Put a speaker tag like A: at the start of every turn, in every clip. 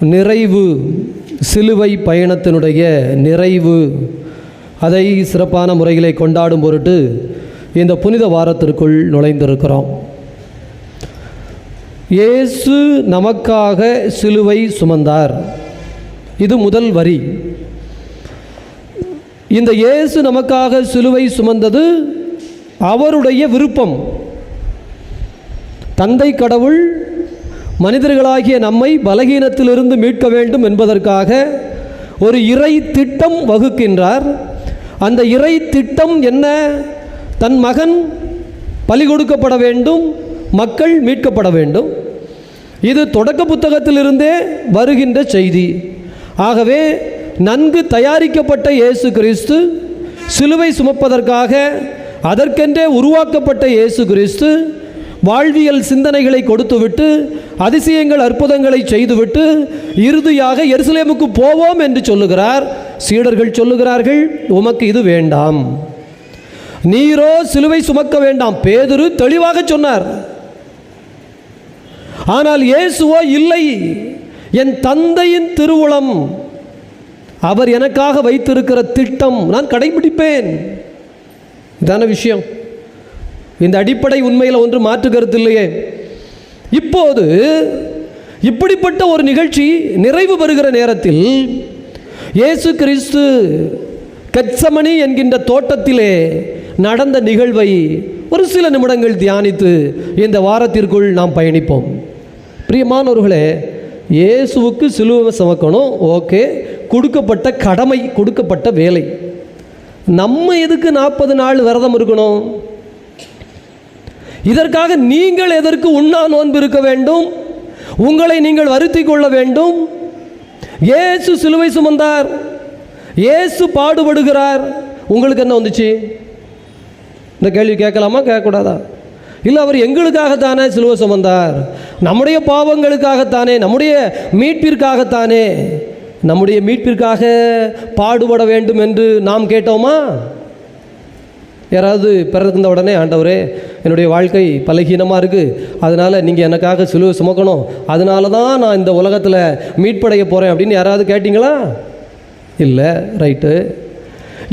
A: நிறைவு சிலுவை பயணத்தினுடைய நிறைவு. அதை சிறப்பான முறைகளை கொண்டாடும் பொருட்டு இந்த புனித வாரத்திற்குள் நுழைந்திருக்கிறோம். இயேசு நமக்காக சிலுவை சுமந்தார். இது முதல் வரி. இந்த இயேசு நமக்காக சிலுவை சுமந்தது அவருடைய விருப்பம். தந்தை கடவுள் மனிதர்களாகிய நம்மை பலகீனத்திலிருந்து மீட்க வேண்டும் என்பதற்காக ஒரு இறை திட்டம் வகுக்கின்றார். அந்த இறை திட்டம் என்ன? தன் மகன் பலி கொடுக்கப்பட வேண்டும் மக்கள் மீட்கப்பட வேண்டும். இது தொடக்க புத்தகத்திலிருந்தே வருகின்ற செய்தி. ஆகவே நன்கு தயாரிக்கப்பட்ட இயேசு கிறிஸ்து சிலுவை சுமப்பதற்காக அதற்கென்றே உருவாக்கப்பட்ட இயேசு கிறிஸ்து வாழ்வியல் சிந்தனைகளை கொடுத்துவிட்டு அதிசயங்கள் அற்புதங்களை செய்துவிட்டு இறுதியாக எருசலேமுக்கு போவோம் என்று சொல்லுகிறார். சீடர்கள் சொல்லுகிறார்கள் உமக்கு இது வேண்டாம். நீரோ சிலுவை சுமக்க வேண்டாம். பேதுரு தெளிவாக சொன்னார். ஆனால் இயேசுவோ இல்லை. என் தந்தையின் திருவுளம் அவர் எனக்காக வைத்திருக்கிற திட்டம். நான் கடைபிடிப்பேன். இதான விஷயம். இந்த அடிப்படை உண்மையில் ஒன்று மாற்று கருத்து இல்லையே. இப்போது இப்படிப்பட்ட ஒரு நிகழ்ச்சி நிறைவு பெறுகிற நேரத்தில் இயேசு கிறிஸ்து கச்சமணி என்கின்ற தோட்டத்திலே நடந்த நிகழ்வை ஒரு சில நிமிடங்கள் தியானித்து இந்த வாரத்திற்குள் நாம் பயணிப்போம். பிரியமானவர்களே இயேசுவுக்கு சிலுவை சுமக்கணும் ஓகே கொடுக்கப்பட்ட கடமை கொடுக்கப்பட்ட வேலை. நம்ம எதுக்கு நாற்பது நாள் விரதம் இருக்கணும்? இதற்காக நீங்கள் எதற்கு உண்ணா நோன்பு இருக்க வேண்டும்? உங்களை நீங்கள் வருத்தி கொள்ள வேண்டும். இயேசு சிலுவை சுமந்தார். ஏசு பாடுபடுகிறார். உங்களுக்கு என்ன வந்துச்சு? இந்த கேள்வி கேட்கலாமா? கேட்கக்கூடாதா? இல்லை அவர் எங்களுக்காகத்தானே சிலுவை சுமந்தார்? நம்முடைய பாவங்களுக்காகத்தானே நம்முடைய மீட்பிற்காகத்தானே நம்முடைய மீட்பிற்காக பாடுபட வேண்டும் என்று நாம் கேட்டோமா? யாராவது பிறந்த உடனே ஆண்டவரே என்னுடைய வாழ்க்கை பலகீனமாக இருக்குது அதனால் நீங்கள் எனக்காக சிலுவை சுமக்கணும். அதனால தான் நான் இந்த உலகத்தில் மீட்படைய போகிறேன் அப்படின்னு யாராவது கேட்டிங்களா? இல்லை ரைட்டு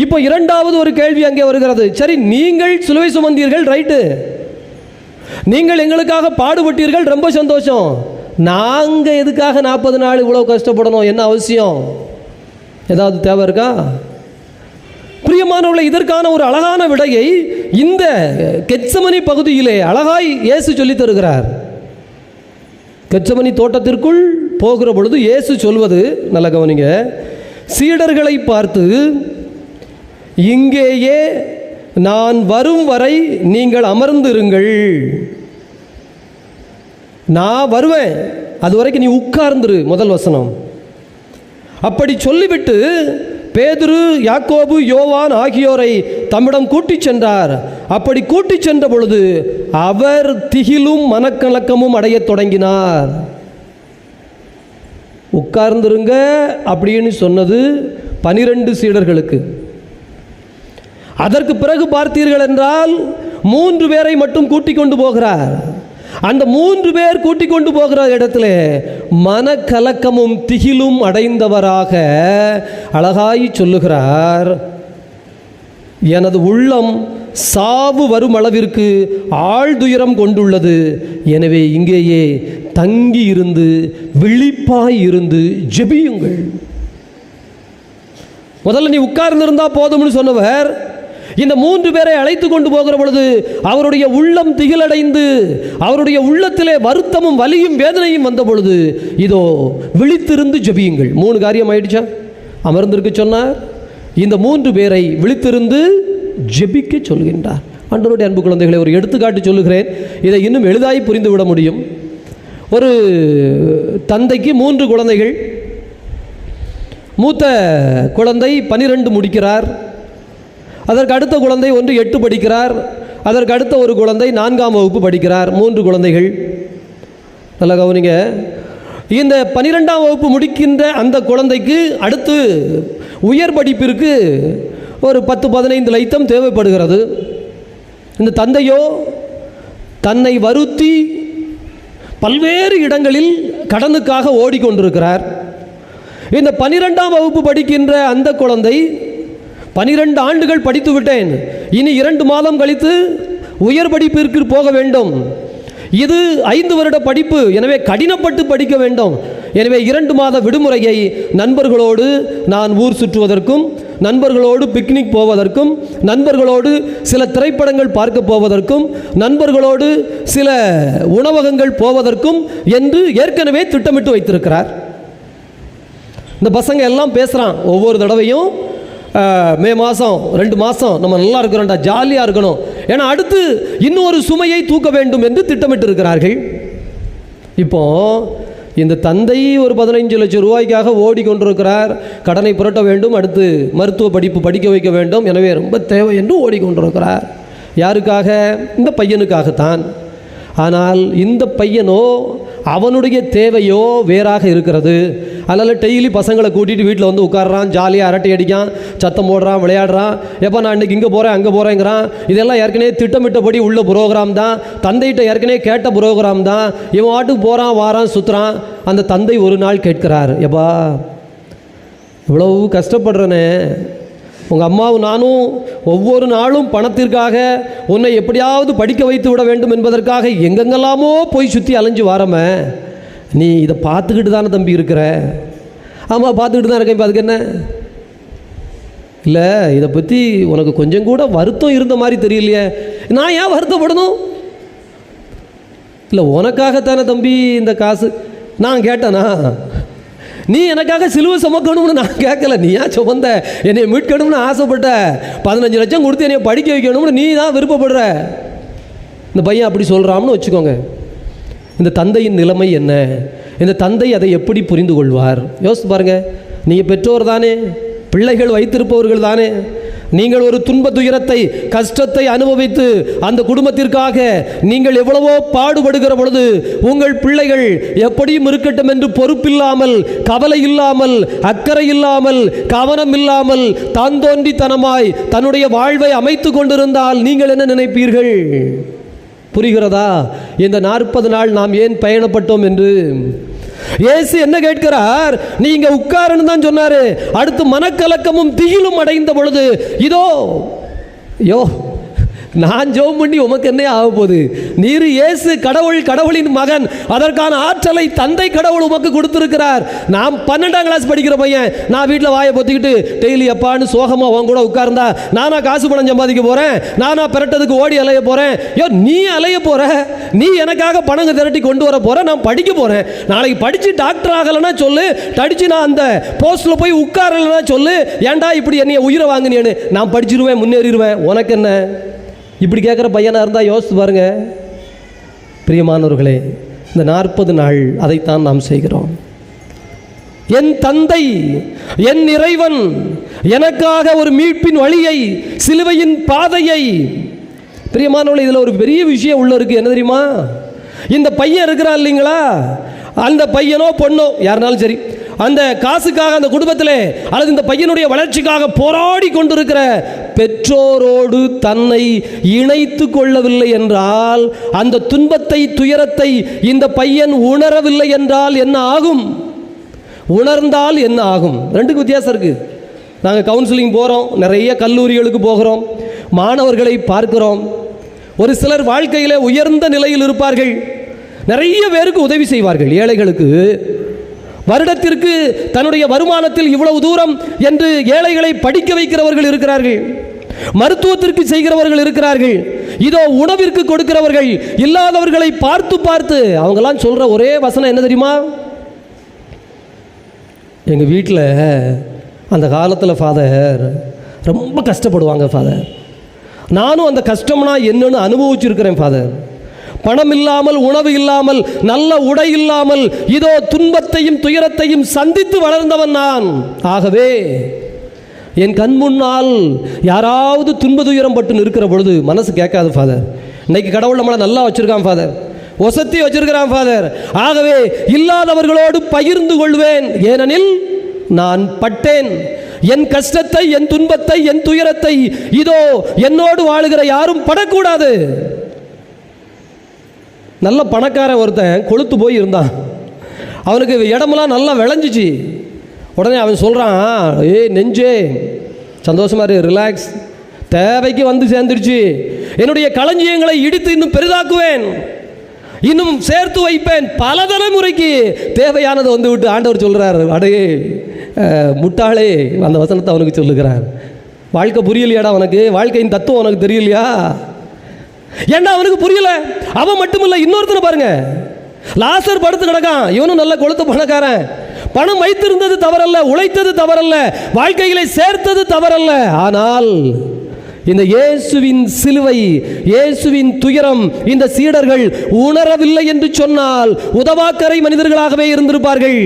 A: இப்போ இரண்டாவது ஒரு கேள்வி அங்கே வருகிறது. சரி நீங்கள் சிலுவை சுமந்தீர்கள் ரைட்டு நீங்கள் எங்களுக்காக பாடுபட்டீர்கள் ரொம்ப சந்தோஷம். நாங்கள் எதுக்காக நாற்பது நாள் இவ்வளோ கஷ்டப்படணும்? என்ன அவசியம்? ஏதாவது தேவை இருக்கா? பிரியமானவர்களை இதற்கான ஒரு அழகான விடையை இந்த கெச்சமணி பகுதியிலே அழகாய் இயேசு சொல்லித் தருகிறார். கெச்சமணி தோட்டத்திற்குள் போகிற பொழுது இயேசு சொல்வது நல்ல கவனிங்க சீடர்களை பார்த்து இங்கேயே நான் வரும் வரை நீங்கள் அமர்ந்திருங்கள். நான் வருவேன். அது வரைக்கும் நீ உட்கார்ந்துரு முதல் வசனம். அப்படி சொல்லிவிட்டு பேதுரு யாக்கோபு யோவான் ஆகியோரை தம்மிடம் கூட்டிச் சென்றார். அப்படி கூட்டிச் சென்ற பொழுது அவர் திகிலும் மனக்கலக்கமும் அடையத் தொடங்கினார். உட்கார்ந்துருங்க அப்படின்னு சொன்னது பனிரெண்டு சீடர்களுக்கு. அதற்கு பிறகு பார்த்தீர்கள் என்றால் மூன்று பேரை மட்டும் கூட்டிக் கொண்டு போகிறார். அந்த மூன்று பேர் கூட்டிக் கொண்டு போகிற இடத்துல மனக்கலக்கமும் திகிலும் அடைந்தவராக அழகாய் சொல்லுகிறார். எனது உள்ளம் சாவு வரும் அளவிற்கு ஆழ்துயரம் கொண்டுள்ளது. எனவே இங்கேயே தங்கி இருந்து விழிப்பாய் இருந்து ஜெபியுங்கள். முதல்ல நீ உட்கார்ந்திருந்தா போதும்னு சொன்னவர் இந்த மூன்று பேரை அழைத்து கொண்டு போகிற பொழுது அவருடைய உள்ளம் திகிலடைந்து அவருடைய உள்ளத்திலே வருத்தமும் வலியும் வேதனையும் வந்த பொழுது இதோ விழித்திருந்து ஜெபியுங்கள். மூணு காரியம் ஆயிடுச்சா? அமர்ந்திருக்க சொன்னார். இந்த மூன்று பேரை விழித்திருந்து ஜெபிக்க சொல்கின்றார். அன்றருடைய அன்பு குழந்தைகளை ஒரு எடுத்துக்காட்டு சொல்லுகிறேன். இதை இன்னும் எளிதாய் புரிந்து விட முடியும். ஒரு தந்தைக்கு மூன்று குழந்தைகள். மூத்த குழந்தை பனிரெண்டு முடிக்கிறார். அதற்கு அடுத்த குழந்தை ஒன்று எட்டு படிக்கிறார். அதற்கு அடுத்த ஒரு குழந்தை நான்காம் வகுப்பு படிக்கிறார். மூன்று குழந்தைகள். நல்லா கவனிங்க. இந்த பனிரெண்டாம் வகுப்பு முடிக்கின்ற அந்த குழந்தைக்கு அடுத்து உயர் படிப்பிற்கு ஒரு பத்து பதினைந்து லைத்தம் தேவைப்படுகிறது. இந்த தந்தையோ தன்னை வருத்தி பல்வேறு இடங்களில் கடனுக்காக ஓடிக்கொண்டிருக்கிறார். இந்த பனிரெண்டாம் வகுப்பு படிக்கின்ற அந்த குழந்தை பனிரெண்டு ஆண்டுகள் படித்து விட்டேன் இனி இரண்டு மாதம் கழித்து உயர் படிப்பிற்கு போக வேண்டும். இது ஐந்து வருட படிப்பு. எனவே கடினப்பட்டு படிக்க வேண்டும். எனவே இரண்டு மாத விடுமுறையை நண்பர்களோடு நான் ஊர் சுற்றுவதற்கும் நண்பர்களோடு பிக்னிக் போவதற்கும் நண்பர்களோடு சில திரைப்படங்கள் பார்க்க போவதற்கும் நண்பர்களோடு சில உணவகங்கள் போவதற்கும் என்று ஏற்கனவே திட்டமிட்டு வைத்திருக்கிறார். இந்த பசங்க எல்லாம் பேசுகிறான் ஒவ்வொரு தடவையும். மே மாதம் ரெண்டு மாதம் நம்ம நல்லா இருக்கிறோம்டா ஜாலியாக இருக்கணும். ஏன்னா அடுத்து இன்னொரு சுமையை தூக்க வேண்டும் என்று திட்டமிட்டு இருக்கிறார்கள் இப்போ இந்த தந்தை ஒரு பதினைஞ்சு லட்சம் ரூபாய்க்காக ஓடிக்கொண்டிருக்கிறார். கடனை புரட்ட வேண்டும் அடுத்து மருத்துவ படிப்பு படிக்க வைக்க வேண்டும். எனவே ரொம்ப தேவை என்று ஓடிக்கொண்டிருக்கிறார். யாருக்காக? இந்த பையனுக்காகத்தான். ஆனால் இந்த பையனோ அவனுடைய தேவையோ வேறாக இருக்கிறது. அதனால் டெய்லி பசங்களை கூட்டிகிட்டு வீட்டில் வந்து உட்கார்றான் ஜாலியாக அரட்டை அடிக்கான் சத்தம் போடுறான் விளையாடுறான். எப்போ நான் இன்னைக்கு இங்கே போகிறேன் அங்கே போகிறேங்கிறான் இதெல்லாம் ஏற்கனவே திட்டமிட்டபடி உள்ள புரோகிராம் தான். தந்தைகிட்ட ஏற்கனவே கேட்ட புரோகிராம் தான். இவன் வாட்டுக்கு போகிறான் வாரான் சுற்றுறான் அந்த தந்தை ஒரு நாள் கேட்கிறார் எப்பா இவ்வளவு கஷ்டப்படுறனே. உங்கள் அம்மாவும் நானும் ஒவ்வொரு நாளும் பணத்திற்காக உன்னை எப்படியாவது படிக்க வைத்து விட வேண்டும் என்பதற்காக எங்கெங்கெல்லாமோ போய் சுற்றி அலைஞ்சு வாரமே. நீ இதை பார்த்துக்கிட்டு தானே தம்பி இருக்கிற? ஆமாம் பார்த்துக்கிட்டு தான் இருக்கேன். இப்போ அதுக்கு என்ன? இல்லை இதை பற்றி உனக்கு கொஞ்சம் கூட வருத்தம் இருந்த மாதிரி தெரியலையே. நான் ஏன் வருத்தப்படணும்? இல்லை உனக்காகத்தானே தம்பி இந்த காசு? நான் கேட்டேனா? நீ எனக்காக சிலுவை சுமக்கணும்னு நான் கேட்கல. நீ ஏன் சுமந்த? என்னை மீட்கணும்னு ஆசைப்பட்ட. பதினஞ்சு லட்சம் கொடுத்து என்னை படிக்க வைக்கணும்னு நீ தான் விருப்பப்படுற. இந்த பையன் அப்படி சொல்கிறான்னு வச்சுக்கோங்க. இந்த தந்தையின் நிலைமை என்ன? இந்த தந்தை அதை எப்படி புரிந்து கொள்வார்? யோசித்து பாருங்கள் நீங்கள் பெற்றோர் தானே. பிள்ளைகள் வைத்திருப்பவர்கள் தானே. நீங்கள் ஒரு துன்ப துயரத்தை கஷ்டத்தை அனுபவித்து அந்த குடும்பத்திற்காக நீங்கள் எவ்வளவோ பாடுபடுகிற பொழுது உங்கள் பிள்ளைகள் எப்படியும் இருக்கட்டும் என்று பொறுப்பில்லாமல் கவலை இல்லாமல் அக்கறை இல்லாமல் கவனம் இல்லாமல் தான் தோன்றித்தனமாய் தன்னுடைய வாழ்வை அமைத்து கொண்டிருந்தால் நீங்கள் என்ன நினைப்பீர்கள்? புரிகிறதா? இந்த நாற்பது நாள் நாம் ஏன் பயணப்பட்டோம் என்று? இயேசு என்ன கேட்கிறார்? நீங்க உட்காருன்னு தான் சொன்னாரு. அடுத்து மனக்கலக்கமும் திகிலும் அடைந்த பொழுது இதோ யோ நான் ஜெபம் பண்ணி உமக்கு என்ன ஆக போகுது? நீர் இயேசு கடவுள் கடவுளின் மகன். அதற்கான ஆற்றலை தந்தை கடவுள் உமக்கு கொடுத்துருக்கிறார். நான் பன்னெண்டாம் கிளாஸ் படிக்கிற பையன். நான் வீட்டில் வாயை பொத்திக்கிட்டு டெய்லி அப்பான்னு சோகமாக உன் கூட உட்கார்ந்தா நானா காசு பணம் சம்பாதிக்க போகிறேன் நானா பெரட்டதுக்கு ஓடி அலைய போகிறேன் யோ நீ அலைய போகிற நீ எனக்காக பணங்க திரட்டி கொண்டு வர போகிற நான் படிக்க போகிறேன் நாளைக்கு படித்து டாக்டர் ஆகலைன்னா சொல்லு. படித்து நான் அந்த போஸ்ட்டில் போய் உட்காரலைன்னா சொல்லு. ஏன்டா இப்படி என்னைய உயிரை வாங்கினேன்னு நான் படிச்சிருவேன் முன்னேறிடுவேன். உனக்கு என்ன? இப்படி கேட்குற பையனாக இருந்தால் யோசித்து பாருங்கள் பிரியமானவர்களே இந்த நாற்பது நாள் அதைத்தான் நாம் செய்கிறோம். என் தந்தை என் இறைவன் எனக்காக ஒரு மீட்பின் வழியை சிலுவையின் பாதையை. பிரியமானவர்கள் இதில் ஒரு பெரிய விஷயம் உள்ள இருக்கு. என்ன தெரியுமா? இந்த பையன் இருக்கிறான் இல்லைங்களா? அந்த பையனோ பொண்ணோ யாருனாலும் சரி அந்த காசுக்காக அந்த குடும்பத்தில் அல்லது இந்த பையனுடைய வளர்ச்சிக்காக போராடி கொண்டிருக்கிற பெற்றோரோடு தன்னை இணைத்து கொள்ளவில்லை என்றால் அந்த துன்பத்தை துயரத்தை இந்த பையன் உணரவில்லை என்றால் என்ன ஆகும்? உணர்ந்தால் என்ன ஆகும்? ரெண்டுக்கு வித்தியாசம் இருக்குது நாங்கள் கவுன்சிலிங் போகிறோம் நிறைய கல்லூரிகளுக்கு போகிறோம் மாணவர்களை பார்க்கிறோம். ஒரு சிலர் வாழ்க்கையில் உயர்ந்த நிலையில் இருப்பார்கள். நிறைய பேருக்கு உதவி செய்வார்கள். ஏழைகளுக்கு வருடத்திற்கு தன்னுடைய வருமானத்தில் இவ்வளவு தூரம் என்று ஏழைகளை படிக்க வைக்கிறவர்கள் இருக்கிறார்கள். மருத்துவத்திற்கு செய்கிறவர்கள் இருக்கிறார்கள். இதோ உணவிற்கு கொடுக்கிறவர்கள் இல்லாதவர்களை பார்த்து பார்த்து அவங்கெல்லாம் சொல்ற ஒரே வசனம் என்ன தெரியுமா? எங்கள் வீட்டில் அந்த காலத்தில் ஃபாதர் ரொம்ப கஷ்டப்படுவாங்க ஃபாதர் நானும் அந்த கஷ்டம்னா என்னன்னு அனுபவிச்சிருக்கிறேன் ஃபாதர் பணம் இல்லாமல் உணவு இல்லாமல் நல்ல உடை இல்லாமல் இதோ துன்பத்தையும் துயரத்தையும் சந்தித்து வளர்ந்தவன் நான். ஆகவே என் கண் முன்னால் யாராவது துன்ப துயரம் பட்டு நிற்கிற பொழுது மனசு கேட்காது ஃபாதர் இன்னைக்கு கடவுள் நம்மளை நல்லா வச்சிருக்கான் ஃபாதர் ஒசத்தி வச்சிருக்கிறான் ஃபாதர் ஆகவே இல்லாதவர்களோடு பகிர்ந்து கொள்வேன். ஏனெனில் நான் பட்டேன். என் கஷ்டத்தை என் துன்பத்தை என் துயரத்தை இதோ என்னோடு வாழுகிற யாரும் படக்கூடாது. நல்ல பணக்கார ஒருத்தன் கொளுத்து போய் இருந்தான். அவனுக்கு இடமெல்லாம் நல்லா விளைஞ்சிச்சு. உடனே அவன் சொல்கிறான் ஏய் நெஞ்சே சந்தோஷமாக இரு ரிலாக்ஸ் தேவைக்கு வந்து சேர்ந்துருச்சு என்னுடைய களஞ்சியங்களை இடித்து இன்னும் பெரிதாக்குவேன். இன்னும் சேர்த்து வைப்பேன் பல தலைமுறைக்கு தேவையானது வந்து விட்டு ஆண்டவர் சொல்கிறார் அடே முட்டாளே அந்த வசனத்தை அவனுக்கு சொல்லுகிறார். வாழ்க்கை புரியலையாடா அவனுக்கு வாழ்க்கையின் தத்துவம் உனக்கு தெரியலையா? ஏன்னா அவனுக்கு புரியல? அவன் மட்டும் இல்லை இன்னொருத்தனை பாருங்க. லாசர் படுத்து கிடக்கான். இவனும் நல்ல கொளுத்த பணக்காரன். பணம் வைத்திருந்தது தவறல்ல உழைத்தது தவறல்ல வாழ்க்கைகளை சேர்த்தது தவறல்ல. ஆனால் இந்த இயேசுவின் சிலுவை இயேசுவின் துயரம் இந்த சீடர்கள் உணரவில்லை என்று சொன்னால் உதவாக்கரை மனிதர்களாகவே இருந்திருப்பார்கள்.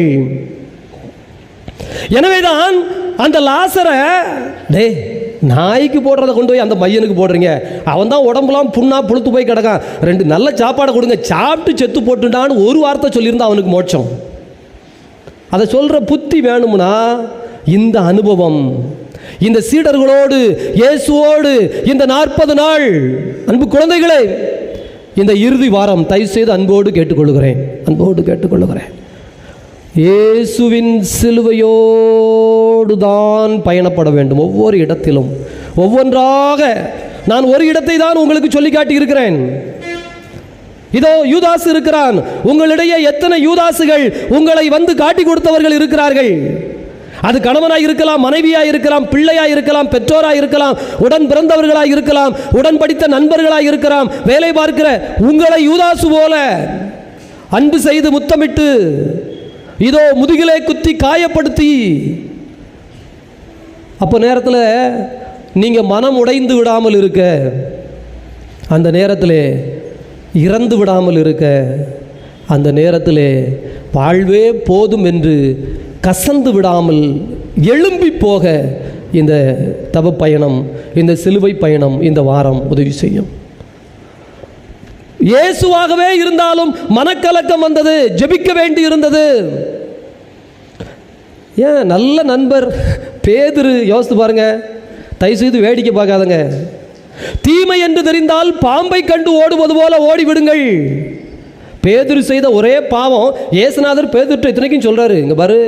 A: எனவேதான் அந்த லாசரை டே நாய்க்கு போடுறத கொண்டு போய் அந்த பையனுக்கு போடுறீங்க. அவன் தான் உடம்புலாம் புண்ணா புழுத்து போய் கிடக்கான். ரெண்டு நல்ல சாப்பாடை கொடுங்க. சாப்பிட்டு செத்து போட்டுட்டான்னு ஒரு வார்த்தை சொல்லியிருந்தா அவனுக்கு மோட்சம். அதை சொல்கிற புத்தி வேணும்னா இந்த அனுபவம். இந்த சீடர்களோடு இயேசுவோடு இந்த நாற்பது நாள். அன்பு குழந்தைகளே இந்த இறுதி வாரம் தயவு செய்து அன்போடு கேட்டுக்கொள்கிறேன் அன்போடு கேட்டுக்கொள்கிறேன் இயேசுவின் சிலுவையோடு தான் பயணப்பட வேண்டும் ஒவ்வொரு இடத்திலும். ஒவ்வொன்றாக நான் ஒரு இடத்தை தான் உங்களுக்கு சொல்லி காட்டியிருக்கிறேன். இதோ யூதாஸ் இருக்கிறான். உங்களிடையே எத்தனை யூதாசுகள் உங்களை வந்து காட்டி கொடுத்தவர்கள் இருக்கிறார்கள்? அது கணவனாய் இருக்கலாம் மனைவியாய் இருக்கலாம் பிள்ளையாய் இருக்கலாம் பெற்றோராய் இருக்கலாம் உடன் பிறந்தவர்களாய் இருக்கலாம் உடன் படித்த நண்பர்களாய் இருக்கலாம் வேலை பார்க்கிற உங்களை யூதாசு போல அன்பு செய்து முத்தமிட்டு இதோ முதுகிலே குத்தி காயப்படுத்தி. அப்போ நேரத்தில் நீங்கள் மனம் உடைந்து விடாமல் இருக்க. அந்த நேரத்தில் இறந்து விடாமல் இருக்க. அந்த நேரத்தில் வாழ்வே போதும் என்று கசந்து விடாமல் எழும்பி போக இந்த தவ பயணம் இந்த சிலுவை பயணம் இந்த வாரம் உதவி செய்யும். இயேசுவாகவே இருந்தாலும் மனக்கலக்கம் வந்தது ஜெபிக்க வேண்டி இருந்தது ஏன் நல்ல நண்பர் பேதிரு யோசித்து பாருங்க. தயவு செய்து வேடிக்கை பார்க்காதங்க. தீமை என்று தெரிந்தால் பாம்பை கண்டு ஓடுவது போல ஓடி விடுங்கள் பேதுரு செய்த ஒரே பாவம் ஏசுநாதர் பேதுருட்ட இத்தனைக்கும் சொல்றாரு. இங்க பாரு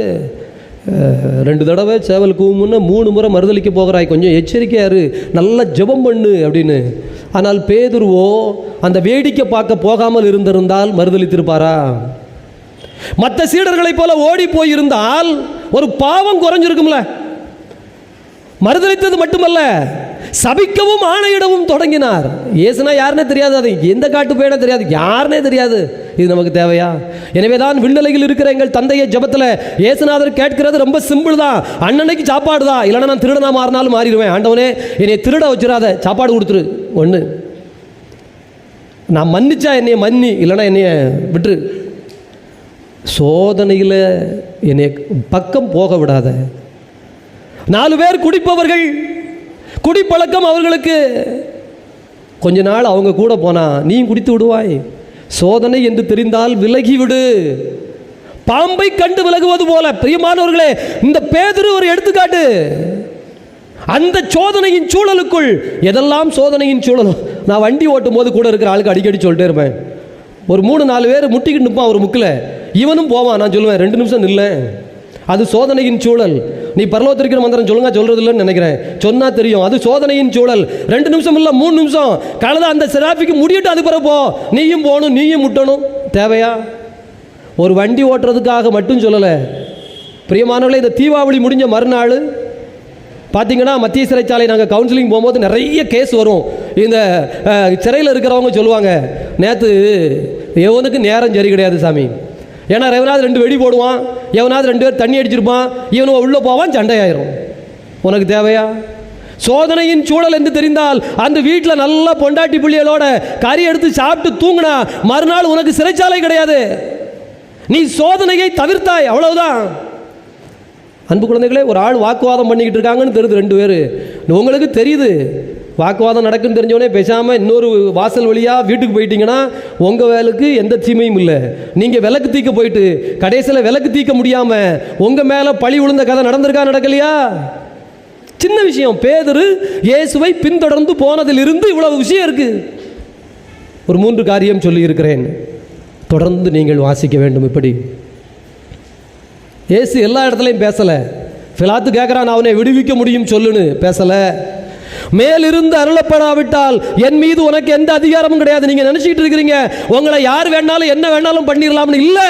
A: ரெண்டு தடவை சேவல் கூமுன்னு மூணு முறை மறுதளிக்க போகிறாய். கொஞ்சம் எச்சரிக்கையாரு நல்லா ஜெபம் பண்ணு அப்படின்னு. ஆனால் பேதுருவோ அந்த வேடிக்கை பார்க்க போகாமல் இருந்திருந்தால் மறுதளித்திருப்பாரா மற்ற சீடர்களைப் போல ஓடி போயிருந்தால் ஒரு பாவம் குறைஞ்சிருக்கும்ல. மறுதளித்தது மட்டுமல்ல சபிக்கவும் ஆணையிடவும் தொடங்கினார். ஏசுனா யாருனே தெரியாது அது. எந்த காட்டு போயிட தெரியாது. யாருனே தெரியாது. இது நமக்கு தேவையா? எனவே தான் விண்ணிலையில் இருக்கிற எங்கள் தந்தையை ஜபத்தில் ஏசுநாதர் கேட்கிறது ரொம்ப சிம்பிள் தான். அண்ணனைக்கு சாப்பாடு தான். இல்லைனா நான் திருடனா மாறினாலும் மாறிடுவேன். ஆண்டவனே என்னை திருட வச்சிடாத. சாப்பாடு கொடுத்துரு. ஒன்று நான் மன்னிச்சா என்னைய மன்னி இல்லைனா என்னைய விட்டுரு. சோதனையில் என்னை பக்கம் போக விடாத. நாலு பேர் குடிப்பவர்கள் குடிப்பழக்கம் அவர்களுக்கு. கொஞ்ச நாள் அவங்க கூட போனால் நீ குடித்து விடுவாய். சோதனை என்று தெரிந்தால் விலகி விடு பாம்பை கண்டு விலகுவது போல பிரியமானவர்களே இந்த பேதுரு ஒரு எடுத்துக்காட்டு. அந்த சோதனையின் சூழலுக்குள் எதெல்லாம் சோதனையின் சூழலும் நான் வண்டி ஓட்டும் போது கூட இருக்கிற ஆளுக்கு அடிக்கடி சொல்லிட்டே இருப்பேன். ஒரு மூணு நாலு பேர் முட்டிக்கிட்டு நிற்பான் ஒரு முக்கில். இவனும் போவான். நான் சொல்லுவேன் ரெண்டு நிமிஷம் நில்ல. அது சோதனையின் சூழல். நீ பரலோகத்திற்கு மந்திரம் சொல்லுங்க சொல்றது இல்லைன்னு நினைக்கிறேன். சொன்னா தெரியும். அது சோதனையின் சூழல். ரெண்டு நிமிஷம் இல்லை மூணு நிமிஷம். கலந்து அந்த சிராபிக்கு முடியட்டு அது பிறப்போ நீயும் போகணும் நீயும் முட்டணும். தேவையா? ஒரு வண்டி ஓட்டுறதுக்காக மட்டும் சொல்லலை. பிரியமானவர்களே இந்த தீபாவளி முடிஞ்ச மறுநாள் பார்த்தீங்கன்னா மத்திய சிறைச்சாலை நாங்கள் கவுன்சிலிங் போகும்போது நிறைய கேஸ் வரும். இந்த சிறையில் இருக்கிறவங்க சொல்லுவாங்க நேற்று எவனுக்கு நேரம் சரி கிடையாது சாமி. ஏன்னா எவனாவது ரெண்டு வெடி போடுவான் எவனாவது ரெண்டு பேர் தண்ணி அடிச்சிருப்பான் இவனும் உள்ளே போவான் சண்டையாயிரும். உனக்கு தேவையா? சோதனையின் சூழல் என்று தெரிந்தால் அந்த வீட்டில் நல்ல பொண்டாட்டி பிள்ளைகளோட கறி எடுத்து சாப்பிட்டு தூங்கினா மறுநாள் உனக்கு சிறைச்சாலை கிடையாது. நீ சோதனையை தவிர்த்தாய் அவ்வளவுதான். அன்பு குழந்தைகளே ஒரு ஆள் வாக்குவாதம் பண்ணிக்கிட்டு இருக்காங்கன்னு தெரியுது ரெண்டு பேர். உங்களுக்கு தெரியுது வாக்குவாதம் நடக்குன்னு தெரிஞ்சவொடனே பேசாமல் இன்னொரு வாசல் வழியாக வீட்டுக்கு போயிட்டீங்கன்னா உங்கள் வேலைக்கு எந்த தீமையும் இல்லை. நீங்கள் விளக்கு தீக்க போயிட்டு கடைசியில் விளக்கு தீக்க முடியாமல் உங்கள் மேலே பழி விழுந்த கதை நடந்திருக்கா நடக்கலையா? சின்ன விஷயம். பேதரு இயேசுவை பின்தொடர்ந்து போனதிலிருந்து இவ்வளவு விஷயம் இருக்கு. ஒரு மூன்று காரியம் சொல்லி இருக்கிறேன் தொடர்ந்து நீங்கள் வாசிக்க வேண்டும் இப்படி. இயேசு எல்லா இடத்துலையும் பேசலை. ஃபிலாத்து கேட்குறான் அவனை விடுவிக்க முடியும் சொல்லுன்னு பேசலை. மேலிருந்து அருளப்படாவிட்டால் என் மீது உனக்கு எந்த அதிகாரமும் கிடையாது. நீங்கள் நினச்சிக்கிட்டு இருக்கிறீங்க உங்களை யார் வேணாலும் என்ன வேணாலும் பண்ணிடலாம்னு இல்லை.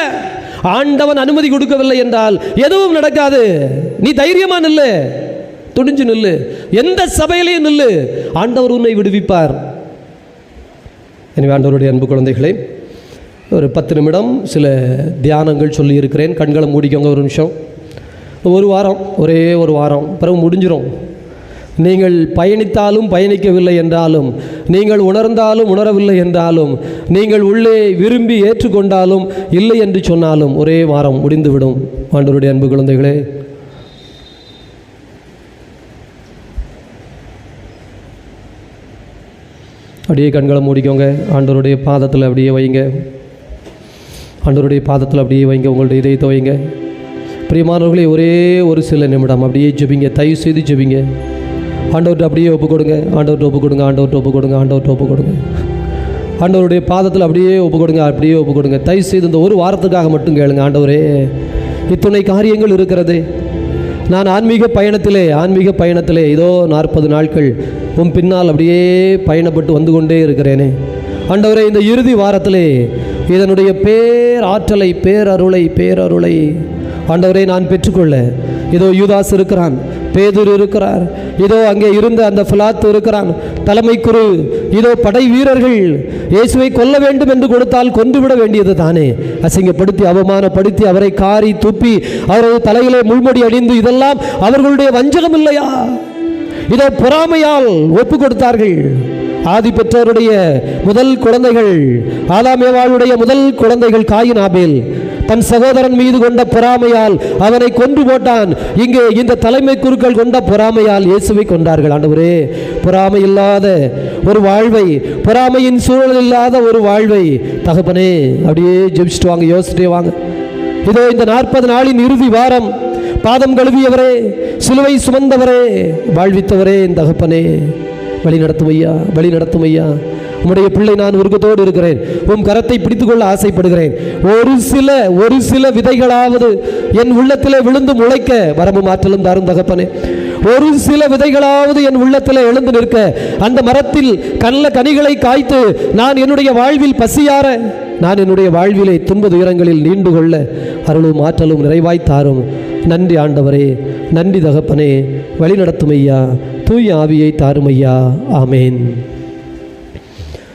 A: ஆண்டவன் அனுமதி கொடுக்கவில்லை என்றால் எதுவும் நடக்காது. நீ தைரியமா நில்லு. துணிஞ்சு நில்லு. எந்த சபையிலையும் நில்லு. ஆண்டவர் உன்னை விடுவிப்பார். எனவே ஆண்டவருடைய அன்பு குழந்தைகளே ஒரு பத்து நிமிடம் சில தியானங்கள் சொல்லியிருக்கிறேன். கண்களை மூடிக்கோங்க ஒரு நிமிஷம். ஒரு வாரம் ஒரே ஒரு வாரம். பிறகு முடிஞ்சிடும் நீங்கள் பயணித்தாலும் பயணிக்கவில்லை என்றாலும் நீங்கள் உணர்ந்தாலும் உணரவில்லை என்றாலும் நீங்கள் உள்ளே விரும்பி ஏற்றுக்கொண்டாலும் இல்லை என்று சொன்னாலும் ஒரே வாரம் முடிந்துவிடும். ஆண்டவருடைய அன்பு குழந்தைகளே. அப்படியே கண்களை மூடிக்கோங்க. ஆண்டவருடைய பாதத்தில் அப்படியே வைங்க. ஆண்டவருடைய பாதத்தில் அப்படியே வைங்க. உங்களுடைய இதயத்தை வைங்க. பிரியமானவர்களே ஒரே ஒரு சில நிமிடம் அப்படியே ஜெபிங்க. தயவு செய்து ஜெபிங்க. ஆண்டவர்கிட்ட அப்படியே ஒப்பு கொடுங்க. ஆண்டவர்கிட்ட ஒப்பு கொடுங்க ஆண்டவர்கிட்ட ஒப்பு கொடுங்க ஆண்டவர்கிட்ட ஒப்பு கொடுங்க. ஆண்டவருடைய பாதத்தில் அப்படியே ஒப்பு கொடுங்க அப்படியே ஒப்பு கொடுங்க. தயவு செய்து இந்த ஒரு வாரத்துக்காக மட்டும் கேளுங்க ஆண்டவரே. இத்துணை காரியங்கள் இருக்கிறது. நான் ஆன்மீக பயணத்திலே ஆன்மீக பயணத்திலே இதோ நாற்பது நாட்கள் உன் பின்னால் அப்படியே பயணப்பட்டு வந்து கொண்டே இருக்கிறேனே. ஆண்டவரே இந்த இறுதி வாரத்திலே இதனுடைய பேர் ஆற்றலை பேரருளை பேரருளை. ஆண்டவரை நான் பெற்றுக்கொள்ள. இதோ யூதாஸ் இருக்கிறான் பேதூர் இருக்கிறார் இதோ அங்கே இருந்த அந்த பிலாத்து இருக்கிறான். தலைமை குரு இதோ படை வீரர்கள் இயேசுவை கொல்ல வேண்டும் என்று கொடுத்தால் கொன்றுவிட வேண்டியது தானே. அசிங்கப்படுத்தி அவமானப்படுத்தி அவரை காரி துப்பி அவரது தலையிலே முள்முடி அணிந்து இதெல்லாம் அவர்களுடைய வஞ்சகம் இல்லையா? இதோ பொறாமையால் ஒப்பு கொடுத்தார்கள் ஆதி பெற்றோருடைய முதல் குழந்தைகள் ஆதாமேவாளுடைய முதல் குழந்தைகள் காயின் ஆபேல். தன் சகோதரன் மீது கொண்ட பொறாமையால் அவனை கொன்று போட்டான். இங்கே இந்த தலைமை குருக்கள் கொண்ட பொறாமையால் இயேசுவை கொண்டார்கள் ஆண்டவரே பொறாமை இல்லாத ஒரு வாழ்வை பொறாமையின் சூழல் இல்லாத ஒரு வாழ்வை. தகப்பனே அப்படியே ஜெபிச்சுட்டு வாங்க யோசிச்சுட்டே வாங்க. இதோ இந்த நாற்பது நாளின் இறுதி வாரம். பாதம் கழுவியவரே சிலுவை சுமந்தவரே வாழ்வித்தவரே இந்த தகப்பனே. வழி நடத்தும் ஐயா வழி நடத்தும் உம்முடைய பிள்ளை நான் உருக்கத்தோடு இருக்கிறேன். உம் கரத்தை பிடித்துக்கொள்ள ஆசைப்படுகிறேன். ஒரு சில ஒரு சில விதைகளாவது என் உள்ளத்திலே விழுந்து முளைக்க வரமும் ஆற்றலும் தாரும் தகப்பனே. ஒரு சில விதைகளாவது என் உள்ளத்தில் எழுந்து நிற்க அந்த மரத்தில் கல்ல கனிகளை காய்த்து நான் என்னுடைய வாழ்வில் பசியார நான் என்னுடைய வாழ்விலே துன்ப துயரங்களில் நீண்டு கொள்ள அருளும் ஆற்றலும் நிறைவாய் தாரும். நன்றி ஆண்டவரே நன்றி தகப்பனே வழிநடத்தும் ஐயா தூய ஆவியை தாரும் ஐயா. ஆமேன்.